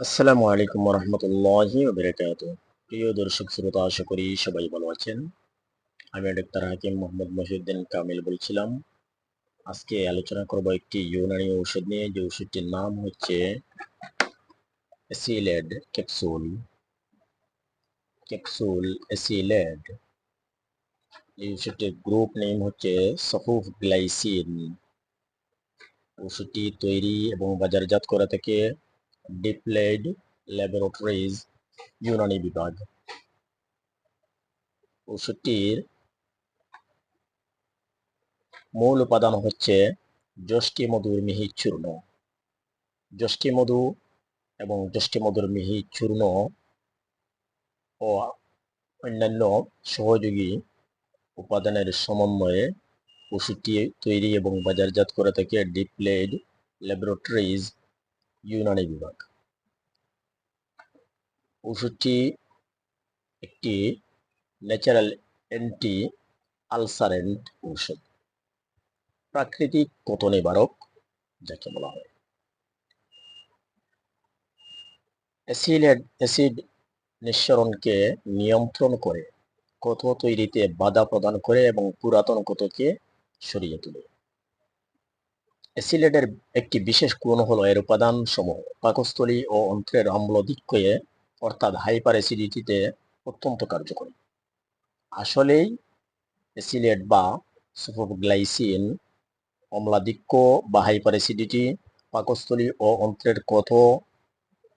আসসালামু আলাইকুম রহমতুল্লাহি ওবরাকাত প্রিয় দর্শক, শ্রোতা, আশা করি সবাই ভালো আছেন। আমি ডাক্তার হাকিম মোহাম্মদ মহিউদ্দিন কামিল বলছিলাম। আজকে আলোচনা করব একটি ইউনানি ঔষধ নিয়ে। যে ওষুধটির নাম হচ্ছে এসিলেড ক্যাপসুল। ক্যাপসুল এসিলেড। এই ওষুধটির গ্রুপ নেম হচ্ছে সফুফ গ্লাইসিন। ওষুধটি তৈরি এবং বাজারজাত করা থেকে ডিপ্লেড ল্যাবরেটরিজ ইউনানি বিভাগ ওষুধটির মূল উপাদান হচ্ছে যষ্টি মধুর মিহি চূর্ণ যষ্টি মধু এবং যষ্টি মধুর মিহি চূর্ণ ও অন্যান্য সহযোগী উপাদানের সমন্বয়ে ওষুধটি তৈরি এবং বাজারজাত করে থাকে ডিপ্লেড ল্যাবরেটরিজ ইউনানি বিভাগ। ওষুধটি একটি ন্যাচারাল অ্যান্টি আলসারেন্ট ঔষধ। প্রাকৃতিক কত নিবারক যাকে বলা হয়। অ্যাসিড অ্যাসিড নিঃসরণকে নিয়ন্ত্রণ করে, কত তৈরিতে বাধা প্রদান করে এবং পুরাতন কতকে সরিয়ে তোলে। অ্যাসিলেটের একটি বিশেষ গুণ হলো এর উপাদান সমূহ পাকস্থলী ও অন্ত্রের আম্লদিক্যে অর্থাৎ হাইপার অ্যাসিডিটিতে অত্যন্ত কার্যকরী। আসলেই অ্যাসিলেট বা সুপোগ্লাইসিন অম্লাদিক্য বা হাইপার অ্যাসিডিটি, পাকস্থলী ও অন্ত্রের কথ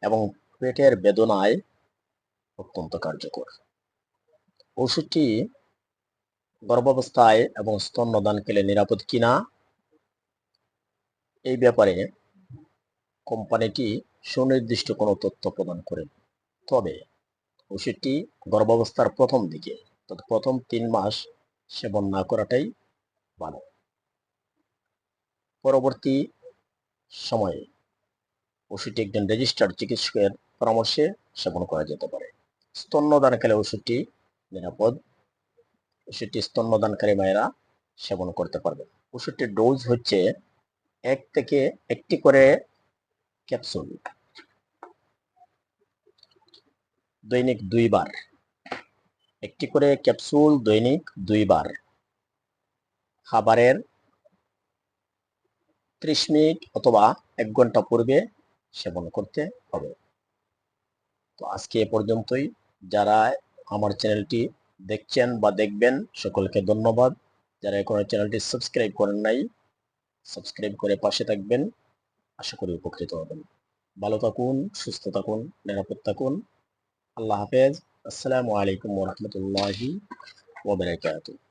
এবং পেটের বেদনায় অত্যন্ত কার্যকর। ওষুধটি গর্ভাবস্থায় এবং স্তন্যদানকালে নিরাপদ কিনা এই ব্যাপারে কোম্পানিটি সুনির্দিষ্ট কোনো তথ্য প্রদান করে তবে ওষুধটি গর্ভাবস্থার প্রথম দিকে প্রথম তিন মাস সেবন না করাটাই ভালো। পরবর্তী সময়ে ওষুধটি একজন রেজিস্টার্ড চিকিৎসকের পরামর্শে সেবন করা যেতে পারে। স্তন্যদানকালে ওষুধটি নিরাপদ, ওষুধটি স্তন্যদানকারী মায়েরা সেবন করতে পারবে ওষুধটির ডোজ হচ্ছে এক থেকে একটি করে ক্যাপসুল দৈনিক দুইবার। একটি করে ক্যাপসুল দৈনিক দুইবার। খাবারের ত্রিশ মিনিট অথবা এক ঘণ্টা পূর্বে সেবন করতে হবে। তো আজকে এ পর্যন্তই। যারা আমার চ্যানেলটি দেখছেন বা দেখবেন, সকলকে ধন্যবাদ। যারা এখনও চ্যানেলটি সাবস্ক্রাইব করেন নাই সাবস্ক্রাইব করে পাশে থাকবেন। আশা করি উপকৃত হবেন। ভালো থাকুন, সুস্থ থাকুন, নিরাপদ থাকুন। আল্লাহ হাফেজ। আসসালামু আলাইকুম ওরহমতুল্লাহি ওবরাকাতুহ